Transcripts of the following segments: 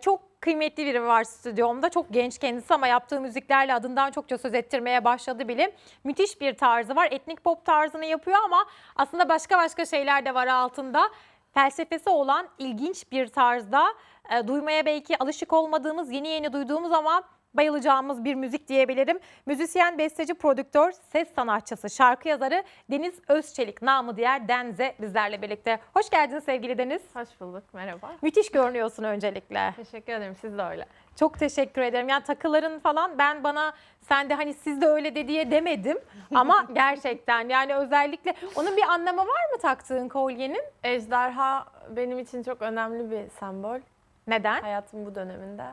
Çok kıymetli biri var stüdyomda. Çok genç kendisi ama yaptığı müziklerle adından çokça söz ettirmeye başladı bile. Müthiş bir tarzı var. Etnik pop tarzını yapıyor ama aslında başka başka şeyler de var altında. Felsefesi olan ilginç bir tarzda e, duymaya belki alışık olmadığımız, yeni yeni duyduğumuz ama bayılacağımız bir müzik diyebilirim. Müzisyen, besteci, prodüktör, ses sanatçısı, şarkı yazarı Deniz Özçelik, namı diğer Denze bizlerle birlikte. Hoş geldiniz sevgili Deniz. Hoş bulduk, merhaba. Müthiş görünüyorsun öncelikle. Teşekkür ederim, siz de öyle. Çok teşekkür ederim. Yani takıların falan ben bana sen de hani siz de öyle de diye demedim ama gerçekten yani özellikle onun bir anlamı var mı taktığın kolyenin? Ejderha benim için çok önemli bir sembol Neden? hayatım bu döneminde.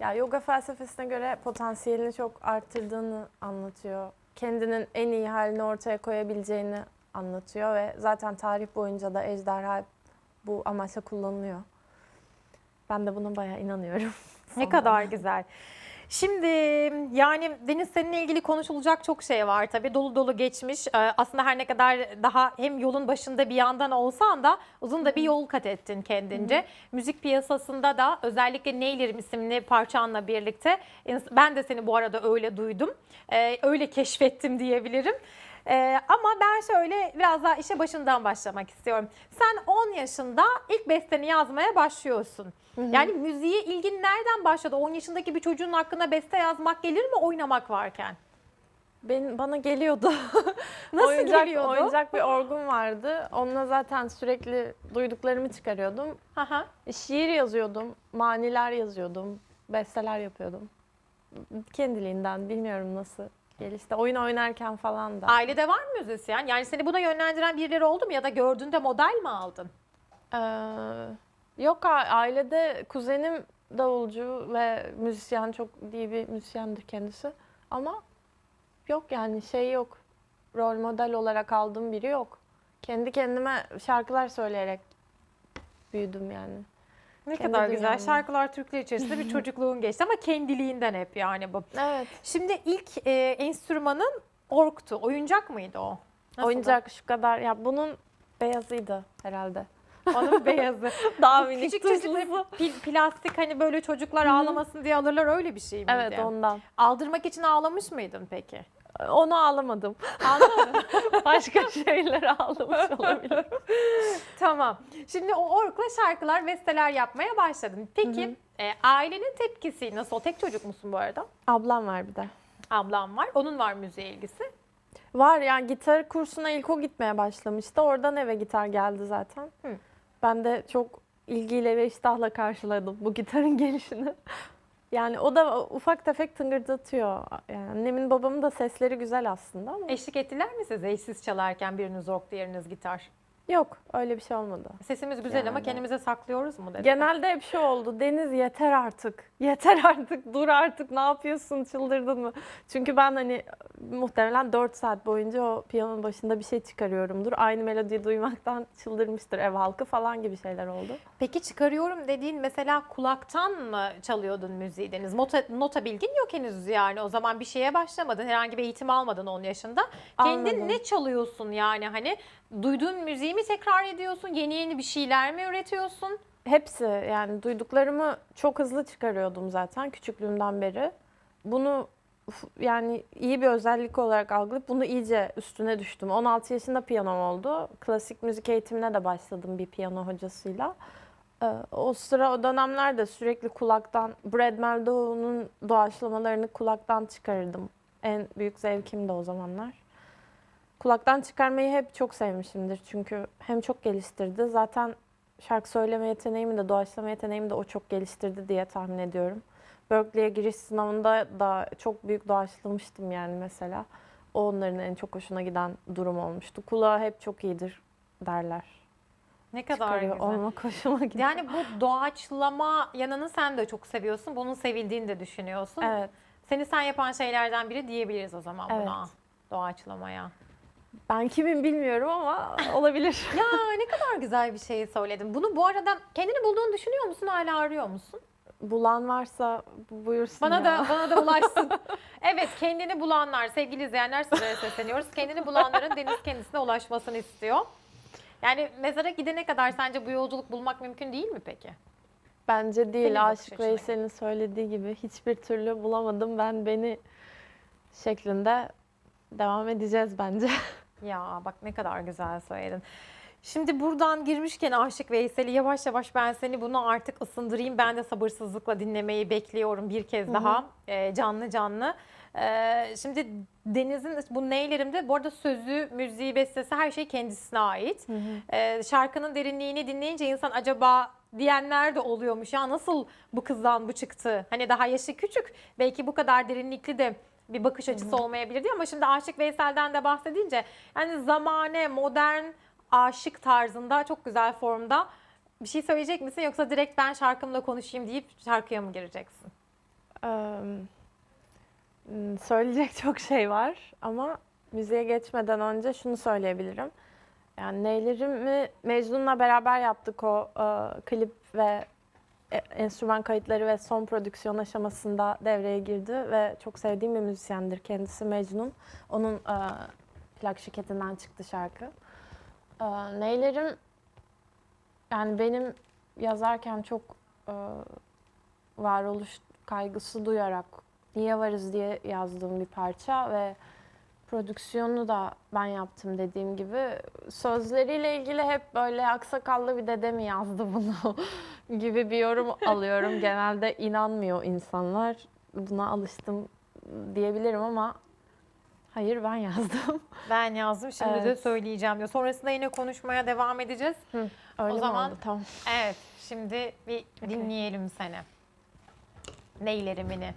Ya yoga felsefesine göre potansiyelini çok arttırdığını anlatıyor. Kendinin en iyi halini ortaya koyabileceğini anlatıyor ve zaten tarih boyunca da ejderha bu amaçla kullanılıyor. Ben de buna bayağı inanıyorum. Ne kadar güzel. Şimdi yani Deniz seninle ilgili konuşulacak çok şey var tabii. Dolu dolu geçmiş. Ee, Aslında her ne kadar daha hem yolun başında bir yandan olsan da uzun da bir yol kat ettin kendince. Müzik piyasasında da özellikle Neylerim isimli parçanla birlikte ben de seni bu arada öyle duydum. Ee, Öyle keşfettim diyebilirim. Ee, ama ben şöyle biraz daha işe başından başlamak istiyorum. Sen 10 yaşında ilk besteni yazmaya başlıyorsun. Yani müziğe ilgin nereden başladı? 10 yaşındaki bir çocuğun hakkında beste yazmak gelir mi oynamak varken? Ben, bana geliyordu. Nasıl oyuncak, geliyordu? Oyuncak bir orgum vardı. Onunla zaten sürekli duyduklarımı çıkarıyordum. Aha. Şiir yazıyordum, maniler yazıyordum, besteler yapıyordum. Kendiliğinden bilmiyorum nasıl gelişti. Oyun oynarken falan da. Ailede var mı müzisyen? Yani seni buna yönlendiren birileri oldu mu ya da gördüğünde model mi aldın? Ee, yok a- ailede kuzenim davulcu ve müzisyen çok iyi bir müzisyendir kendisi. Ama yok yani şey yok. Rol model olarak aldığım biri yok. Kendi kendime şarkılar söyleyerek büyüdüm yani. Ne Kendi kadar güzel. dünyamda. Şarkılar Türkler içerisinde bir çocukluğun geçti ama kendiliğinden hep yani bu. Evet. Şimdi ilk e, enstrümanın orktu. Oyuncak mıydı o? Nasıldı? Oyuncak şu kadar. Ya bunun beyazıydı herhalde. Onun beyazı. Daha minik Küçük çocuklar plastik hani böyle çocuklar ağlamasın diye alırlar öyle bir şey miydi? Evet ondan. Aldırmak için ağlamış mıydın peki? Onu ağlamadım. Anlamadın. Başka şeyleri ağlamış olabilir. tamam. Şimdi o orkla şarkılar, besteler yapmaya başladın. Peki e, ailenin tepkisi nasıl? O tek çocuk musun bu arada? Ablam var bir de. Ablam var. Onun var müziğe ilgisi. Var yani gitar kursuna ilk o gitmeye başlamıştı. Oradan eve gitar geldi zaten. Hı. Ben de çok ilgiyle ve iştahla karşıladım bu gitarın gelişini. Yani o da ufak tefek tıngırdatıyor. Yani annemin babamın da sesleri güzel aslında ama Eşlik ettiler mi size eşsiz çalarken biriniz ork diğeriniz gitar? Yok öyle bir şey olmadı. Sesimiz güzel ama Yani. kendimize saklıyoruz mu dedi. Genelde hep şu oldu. Deniz yeter artık. Yeter artık. Dur artık. Ne yapıyorsun? Çıldırdın mı? Çünkü ben hani muhtemelen 4 saat boyunca o piyanonun başında bir şey çıkarıyorumdur. Aynı melodiyi duymaktan çıldırmıştır ev halkı falan gibi şeyler oldu. Peki çıkarıyorum dediğin mesela kulaktan mı çalıyordun müziği Deniz? Nota, nota bilgin yok henüz yani. O zaman bir şeye başlamadın. Herhangi bir eğitim almadın 10 yaşında. Kendin Almadım. ne çalıyorsun yani hani? Duyduğun müziği mi tekrar ediyorsun? Yeni yeni bir şeyler mi üretiyorsun? Hepsi yani duyduklarımı çok hızlı çıkarıyordum zaten küçüklüğümden beri. Bunu yani iyi bir özellik olarak algılayıp bunu iyice üstüne düştüm. 16 yaşında piyanom oldu. Klasik müzik eğitimine de başladım bir piyano hocasıyla. Ee, O sıra o dönemlerde sürekli kulaktan Brad Meldow'un doğaçlamalarını kulaktan çıkarırdım. En büyük zevkim de o zamanlar. Kulaktan çıkarmayı hep çok sevmişimdir çünkü hem çok geliştirdi. Zaten şarkı söyleme yeteneğimi de doğaçlama yeteneğimi de o çok geliştirdi diye tahmin ediyorum. Berkeley'e giriş sınavında da çok büyük doğaçlamıştım yani mesela. O onların en çok hoşuna giden durum olmuştu. Kulağı hep çok iyidir derler. Ne kadar Çıkarıyor güzel. olmak hoşuma gidiyor. Yani bu doğaçlama yanını sen de çok seviyorsun. Bunun sevildiğini de düşünüyorsun. Evet. Seni sen yapan şeylerden biri diyebiliriz o zaman Evet. buna. Doğaçlamaya. Ben kimim bilmiyorum ama olabilir. Ya ne kadar güzel bir şey söyledin. Bunu bu arada kendini bulduğunu düşünüyor musun? Hala arıyor musun? Bulan varsa bu- buyursun Bana ya. da bana da ulaşsın. evet, kendini bulanlar, sevgili izleyenler sizlere sesleniyoruz. Kendini bulanların deniz kendisine ulaşmasını istiyor. Yani mezara gidene kadar sence bu yolculuk bulmak mümkün değil mi peki? Bence Senin değil. bakış Aşık Veysel'in söylediği gibi hiçbir türlü bulamadım ben beni şeklinde devam edeceğiz bence. Ya bak ne kadar güzel söyledin. Şimdi buradan girmişken Aşık Veysel'i yavaş yavaş ben seni bunu artık ısındırayım. Ben de sabırsızlıkla dinlemeyi bekliyorum bir kez daha e, canlı canlı. E, şimdi Deniz'in bu neylerimde bu arada sözü, müziği, bestesi her şey kendisine ait. E, şarkının derinliğini dinleyince insan acaba diyenler de oluyormuş. Ya nasıl bu kızdan bu çıktı? Hani daha yaşı küçük belki bu kadar derinlikli de bir bakış açısı olmayabilirdi ama şimdi Aşık Veysel'den de bahsedince yani zamane, modern, aşık tarzında çok güzel formda bir şey söyleyecek misin yoksa direkt ben şarkımla konuşayım deyip şarkıya mı gireceksin? Eee, m, söyleyecek çok şey var ama müziğe geçmeden önce şunu söyleyebilirim. Yani neylerimi Mecnun'la beraber yaptık o e, klip ve enstrüman kayıtları ve son prodüksiyon aşamasında devreye girdi ve çok sevdiğim bir müzisyendir kendisi Mecnun. Onun e, plak şirketinden çıktı şarkı. E, neylerim yani benim yazarken çok e, varoluş kaygısı duyarak niye varız diye yazdığım bir parça ve prodüksiyonu da ben yaptım dediğim gibi. Sözleriyle ilgili hep böyle aksakallı bir dede mi yazdı bunu gibi bir yorum alıyorum. Genelde inanmıyor insanlar. Buna alıştım diyebilirim ama hayır ben yazdım. Ben yazdım şimdi de Evet. söyleyeceğim diyor. Sonrasında yine konuşmaya devam edeceğiz. Öyle mi zaman- oldu? Tamam. Evet şimdi bir dinleyelim seni. Neylerimini.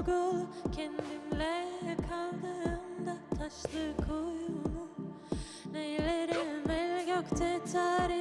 Sorgulu kendimle kaldığımda taşlı kuyunu Neylerim el gökte tarifi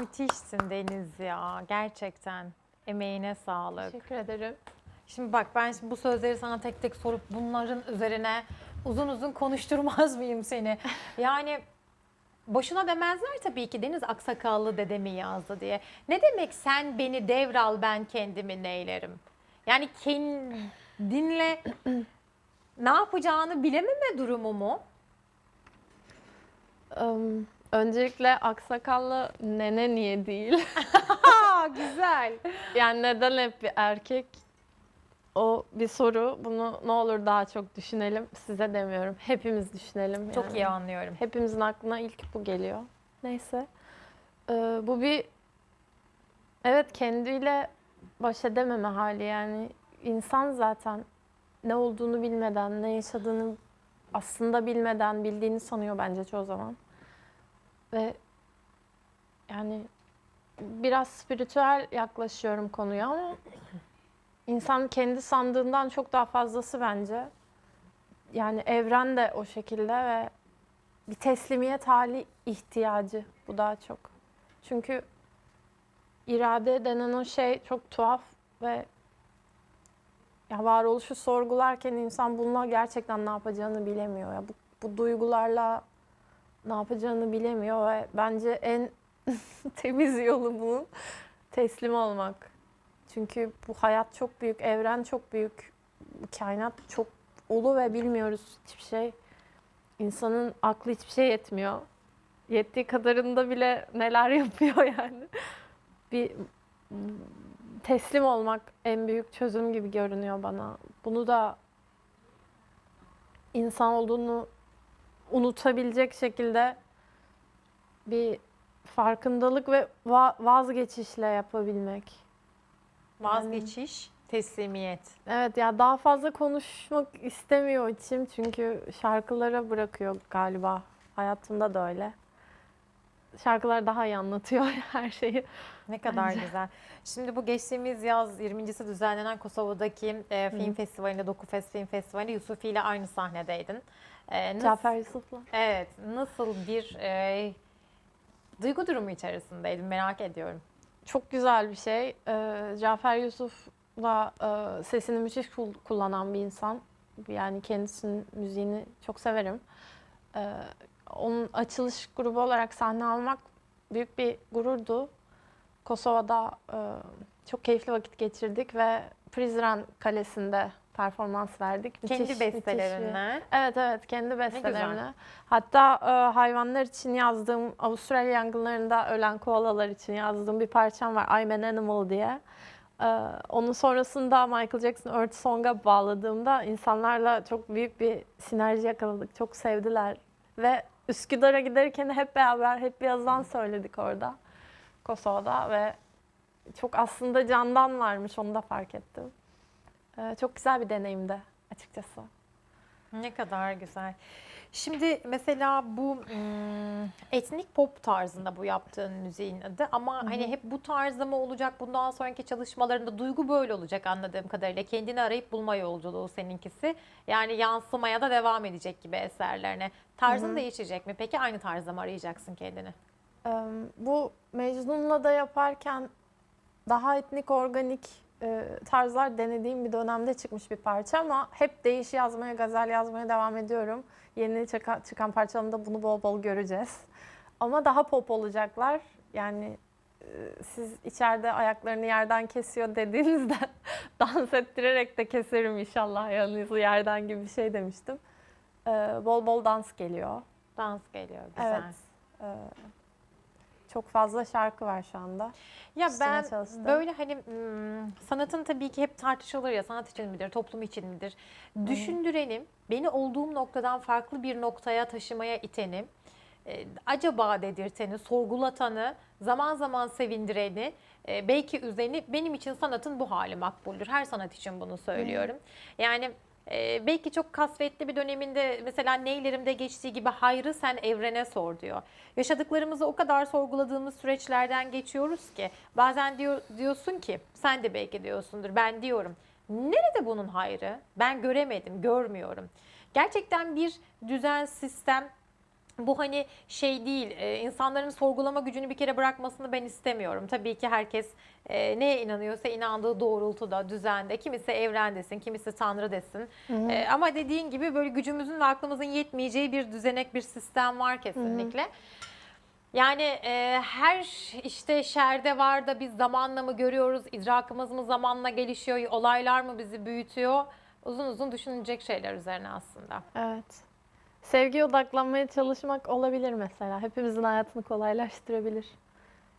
Müthişsin Deniz ya gerçekten. Emeğine sağlık. Teşekkür ederim. Şimdi bak ben şimdi bu sözleri sana tek tek sorup bunların üzerine uzun uzun konuşturmaz mıyım seni? Yani boşuna demezler tabii ki Deniz Aksakallı dedemi yazdı diye. Ne demek sen beni devral ben kendimi neylerim? Yani kendinle ne yapacağını bilememe durumu mu? Im, öncelikle aksakallı nene niye değil? Güzel. yani neden hep bir erkek? O bir soru. Bunu ne olur daha çok düşünelim. Size demiyorum. Hepimiz düşünelim. Çok yani. iyi anlıyorum. Hepimizin aklına ilk bu geliyor. Neyse. Ee, bu bir evet kendiyle baş edememe hali yani insan zaten ne olduğunu bilmeden, ne yaşadığını aslında bilmeden bildiğini sanıyor bence çoğu zaman. Ve yani biraz spiritüel yaklaşıyorum konuya ama insan kendi sandığından çok daha fazlası bence. yani evren de o şekilde ve bir teslimiyet hali ihtiyacı bu daha çok. Çünkü irade denen o şey çok tuhaf ve ya varoluşu sorgularken insan bununla gerçekten ne yapacağını bilemiyor. Ya bu, bu duygularla ne yapacağını bilemiyor ve bence en temiz yolu bunun teslim olmak. Çünkü bu hayat çok büyük, evren çok büyük, kainat çok ulu ve bilmiyoruz hiçbir şey. İnsanın aklı hiçbir şey yetmiyor. Yettiği kadarında bile neler yapıyor yani. Bir teslim olmak en büyük çözüm gibi görünüyor bana. Bunu da insan olduğunu unutabilecek şekilde bir farkındalık ve va- vazgeçişle yapabilmek. Vazgeçiş, teslimiyet. Evet ya daha fazla konuşmak istemiyor içim çünkü şarkılara bırakıyor galiba. Hayatımda da öyle. Şarkılar daha iyi anlatıyor her şeyi. Ne kadar güzel. Şimdi bu geçtiğimiz yaz 20.si düzenlenen Kosova'daki e, film festivalinde, Dokufest Film Festivali'nde Yusufi ile aynı sahnedeydin. E, nasıl- Cafer Yusuf'la. Evet, nasıl bir e, duygu durumu içerisindeydin merak ediyorum. Çok güzel bir şey. Ee, Cafer Yusuf da e, sesini müthiş kul- kullanan bir insan. Yani kendisinin müziğini çok severim. Ee, onun açılış grubu olarak sahne almak büyük bir gururdu. Kosova'da e, çok keyifli vakit geçirdik ve Prizren Kalesi'nde performans verdik. Müthiş- Kendi müthiş bir- bestelerinle. Evet evet kendi bestelerimle. Hatta e, hayvanlar için yazdığım Avustralya yangınlarında ölen koalalar için yazdığım bir parçam var I'm an Animal diye. E, onun sonrasında Michael Jackson Earth Song'a bağladığımda insanlarla çok büyük bir sinerji yakaladık. Çok sevdiler ve Üsküdar'a giderken hep beraber hep bir yazdan söyledik orada Kosova'da ve çok aslında candan varmış onu da fark ettim. E, çok güzel bir deneyimdi açıkçası. Ne kadar güzel. Şimdi mesela bu hmm, etnik pop tarzında bu yaptığın müziğin adı ama hani hep bu tarzda mı olacak bundan sonraki çalışmalarında duygu böyle olacak anladığım kadarıyla. Kendini arayıp bulma yolculuğu seninkisi. Yani yansımaya da devam edecek gibi eserlerine. Tarzın değişecek mi? Peki aynı tarzda mı arayacaksın kendini? Bu Mecnun'la da yaparken daha etnik, organik e, tarzlar denediğim bir dönemde çıkmış bir parça ama hep değiş yazmaya, gazel yazmaya devam ediyorum. Yeni çıkan, çıkan parçalarında bunu bol bol göreceğiz. Ama daha pop olacaklar. Yani e, siz içeride ayaklarını yerden kesiyor dediğinizde dans ettirerek de keserim inşallah ayağınızı yerden gibi bir şey demiştim. Eee, Bol bol dans geliyor. Dans geliyor güzel. Evet. Ee, çok fazla şarkı var şu anda. Ya Üstüne ben çalıştım. böyle hani hmm, sanatın tabii ki hep tartışılır ya sanat için midir, toplum için midir? Düşündürenim, beni olduğum noktadan farklı bir noktaya taşımaya itenim. e, acaba dedirteni, sorgulatanı, zaman zaman sevindireni, e, belki üzerine benim için sanatın bu hali makbuldür. Her sanat için bunu söylüyorum. Yani e, belki çok kasvetli bir döneminde mesela neylerimde geçtiği gibi hayrı sen evrene sor diyor. Yaşadıklarımızı o kadar sorguladığımız süreçlerden geçiyoruz ki bazen diyor, diyorsun ki sen de belki diyorsundur ben diyorum. Nerede bunun hayrı? Ben göremedim, görmüyorum. Gerçekten bir düzen, sistem bu hani şey değil, e, insanların sorgulama gücünü bir kere bırakmasını ben istemiyorum. Tabii ki herkes e, neye inanıyorsa inandığı doğrultuda, düzende, kimisi evren desin, kimisi tanrı desin. E, ama dediğin gibi böyle gücümüzün ve aklımızın yetmeyeceği bir düzenek, bir sistem var kesinlikle. Yani e, her işte şerde var da biz zamanla mı görüyoruz, idrakımız mı zamanla gelişiyor, olaylar mı bizi büyütüyor? Uzun uzun düşünecek şeyler üzerine aslında. Evet. Sevgiye odaklanmaya çalışmak olabilir mesela. Hepimizin hayatını kolaylaştırabilir.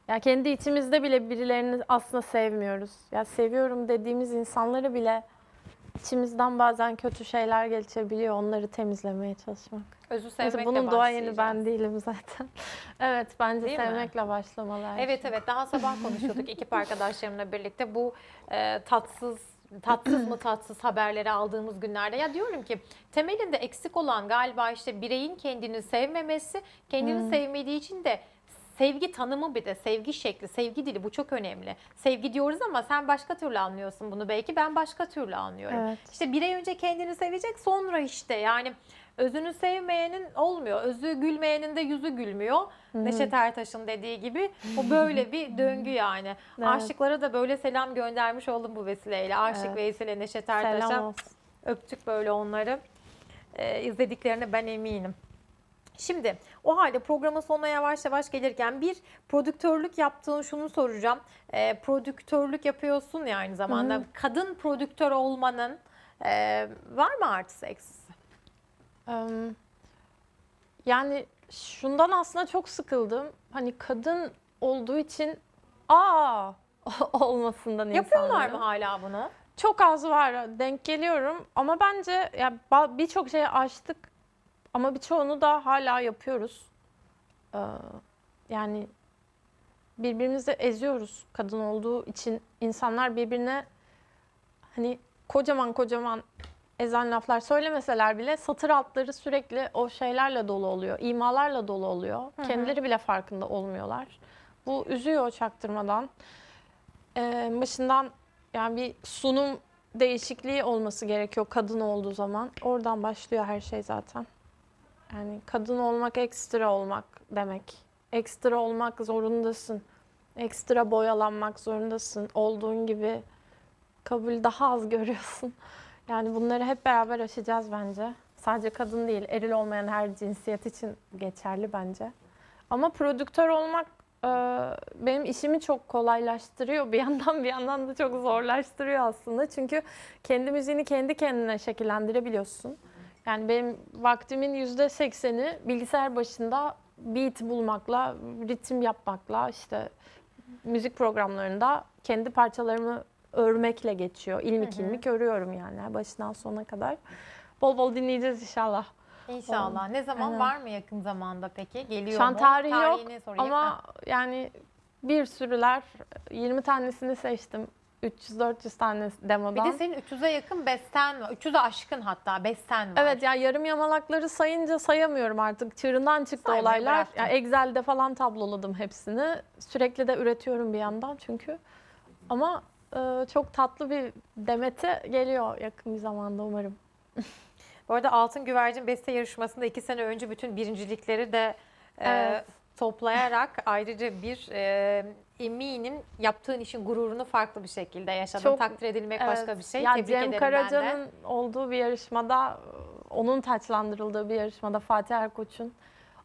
Ya kendi içimizde bile birilerini aslında sevmiyoruz. Ya seviyorum dediğimiz insanları bile içimizden bazen kötü şeyler geçebiliyor. Onları temizlemeye çalışmak. Özü sevmekle bunun duayeni başlayacağız. ben değilim zaten. evet bence Değil mi? sevmekle başlamalı. her şey. Evet evet daha sabah konuşuyorduk ekip arkadaşlarımla birlikte bu e, tatsız tatsız mı tatsız haberleri aldığımız günlerde? Ya diyorum ki temelinde eksik olan galiba işte bireyin kendini sevmemesi, kendini sevmediği için de sevgi tanımı bir de sevgi şekli, sevgi dili bu çok önemli. Sevgi diyoruz ama sen başka türlü anlıyorsun bunu belki ben başka türlü anlıyorum. Evet. İşte bir ay önce kendini sevecek sonra işte yani özünü sevmeyenin olmuyor. Özü gülmeyenin de yüzü gülmüyor. Neşet Ertaş'ın dediği gibi o böyle bir döngü yani. Evet. Aşıklara da böyle selam göndermiş oldum bu vesileyle. Aşık Evet. Veysel'e, Neşet Ertaş'a öptük böyle onları. Ee, izlediklerine ben eminim. Şimdi o halde programın sonuna yavaş yavaş gelirken bir prodüktörlük yaptığın şunu soracağım. Ee, prodüktörlük yapıyorsun ya aynı zamanda. Hı hı. Kadın prodüktör olmanın e, var mı artısı eksisi? Em, Yani şundan aslında çok sıkıldım. Hani kadın olduğu için aa olmasından Yapıyorlar insanların. mı hala bunu? Çok az var denk geliyorum ama bence ya birçok şeyi aştık ama birçoğunu da hala yapıyoruz. Ee, yani birbirimizi eziyoruz kadın olduğu için insanlar birbirine hani kocaman kocaman ezen laflar söylemeseler bile satır altları sürekli o şeylerle dolu oluyor. imalarla dolu oluyor. hı. Kendileri bile farkında olmuyorlar. Bu üzüyor çaktırmadan. Ee, başından yani bir sunum değişikliği olması gerekiyor kadın olduğu zaman. Oradan başlıyor her şey zaten. Yani kadın olmak ekstra olmak demek. Ekstra olmak zorundasın. Ekstra boyalanmak zorundasın. Olduğun gibi kabul daha az görüyorsun. Yani bunları hep beraber aşacağız bence. Sadece kadın değil, eril olmayan her cinsiyet için geçerli bence. Ama prodüktör olmak e, benim işimi çok kolaylaştırıyor. Bir yandan bir yandan da çok zorlaştırıyor aslında. Çünkü kendi müziğini kendi kendine şekillendirebiliyorsun. Yani benim vaktimin yüzde sekseni bilgisayar başında beat bulmakla, ritim yapmakla, işte müzik programlarında kendi parçalarımı örmekle geçiyor. İlmik Hı hı. ilmik örüyorum yani başından sona kadar. Bol bol dinleyeceğiz inşallah. İnşallah. Ne zaman Aynen. var mı yakın zamanda peki? Geliyor Şu an mu? tarihi yok sorayım. Ama yani bir sürüler 20 tanesini seçtim. 300-400 tane Bir demodan. de senin 300'e yakın besten var. 300'e aşkın hatta besten var. Evet ya yarım yamalakları sayınca sayamıyorum artık. Çığırından çıktı Saymayı olaylar. bıraktın. Ya Excel'de falan tabloladım hepsini. Sürekli de üretiyorum bir yandan çünkü. Ama e, çok tatlı bir demeti geliyor yakın bir zamanda umarım. Bu arada Altın Güvercin Beste Yarışması'nda iki sene önce bütün birincilikleri de e, Evet. toplayarak ayrıca bir e, eminim yaptığın işin gururunu farklı bir şekilde yaşadın. Çok- Takdir edilmek Evet. başka bir şey. Ya Tebrik Cem ederim ben de. Karaca'nın olduğu bir yarışmada, onun taçlandırıldığı bir yarışmada Fatih Erkoç'un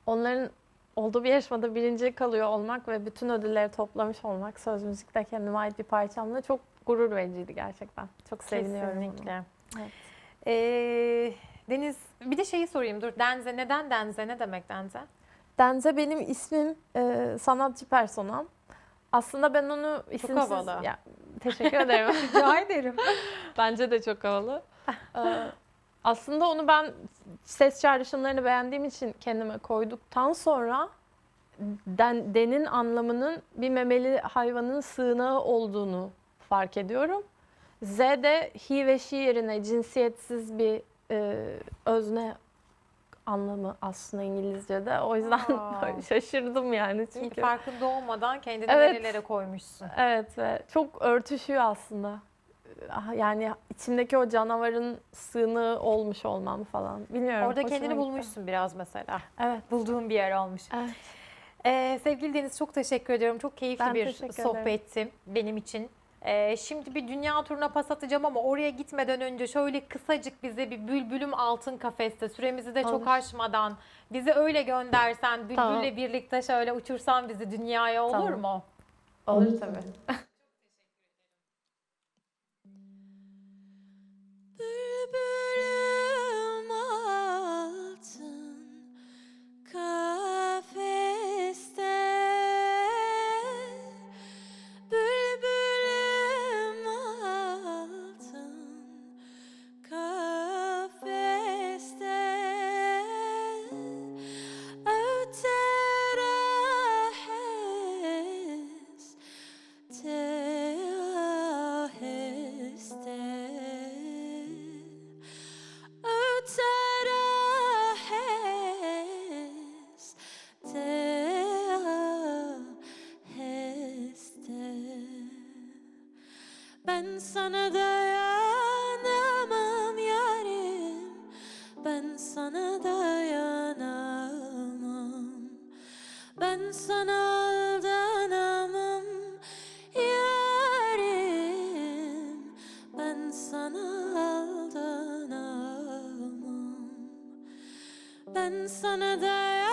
onların olduğu bir yarışmada birinci kalıyor olmak ve bütün ödülleri toplamış olmak söz müzikte kendime ait bir parçamla çok gurur vericiydi gerçekten. Çok seviniyorum. Kesinlikle. Evet. Ee, Deniz bir de şeyi sorayım dur. Denze neden Denze? Ne demek Denze? Denze benim ismim, e, sanatçı personam. Aslında ben onu isimsiz... havalı. Ya, teşekkür ederim. Rica ederim. Bence de çok havalı. Ee, aslında onu ben ses çağrışımlarını beğendiğim için kendime koyduktan sonra den, denin anlamının bir memeli hayvanın sığınağı olduğunu fark ediyorum. Z de he ve she yerine cinsiyetsiz bir e, özne anlamı aslında İngilizce'de. O yüzden Aa. şaşırdım yani Çünkü farkında olmadan kendini Evet. nerelere koymuşsun. Evet ve çok örtüşüyor aslında. Ah, Yani içimdeki o canavarın sığınağı olmuş olmam falan. Bilmiyorum. Orada kendini gitti. bulmuşsun biraz mesela. Evet. Bulduğun bir yer olmuş. Evet. Ee, sevgili Deniz çok teşekkür ediyorum. Çok keyifli Ben bir sohbetti benim için. Ee, şimdi bir dünya turuna pas atacağım ama oraya gitmeden önce şöyle kısacık bize bir bülbülüm altın kafeste süremizi de çok Olur. aşmadan bizi öyle göndersen bülbülle Tamam. birlikte şöyle uçursan bizi dünyaya olur Tamam. mu? Olur tabii. Ben sana dayanamam yarim. Ben sana dayanamam. Ben sana aldanamam yarim. Ben sana aldanamam. Ben sana dayanamam